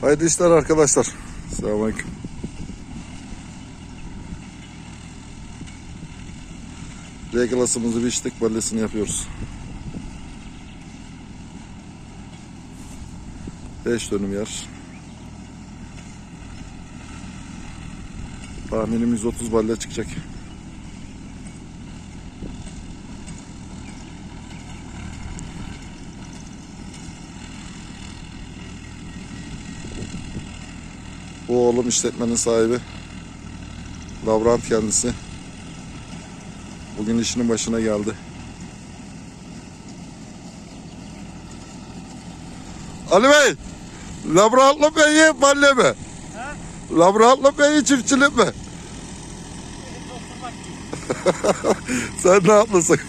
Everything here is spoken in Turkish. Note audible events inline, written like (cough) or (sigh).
Hayırlı işler arkadaşlar. Selamünaleyküm. C klasımızı biçtik, ballesini yapıyoruz. 5 dönüm yer. Tahminim 130 balle çıkacak. Bu oğlum işletmenin sahibi. Lavrant kendisi. Bugün işinin başına geldi. Ali Bey! Lavrantlı Bey'i balle mi? Lavrantlı Bey'i çiftçilik mi? (laughs) Sen ne yapmışsın?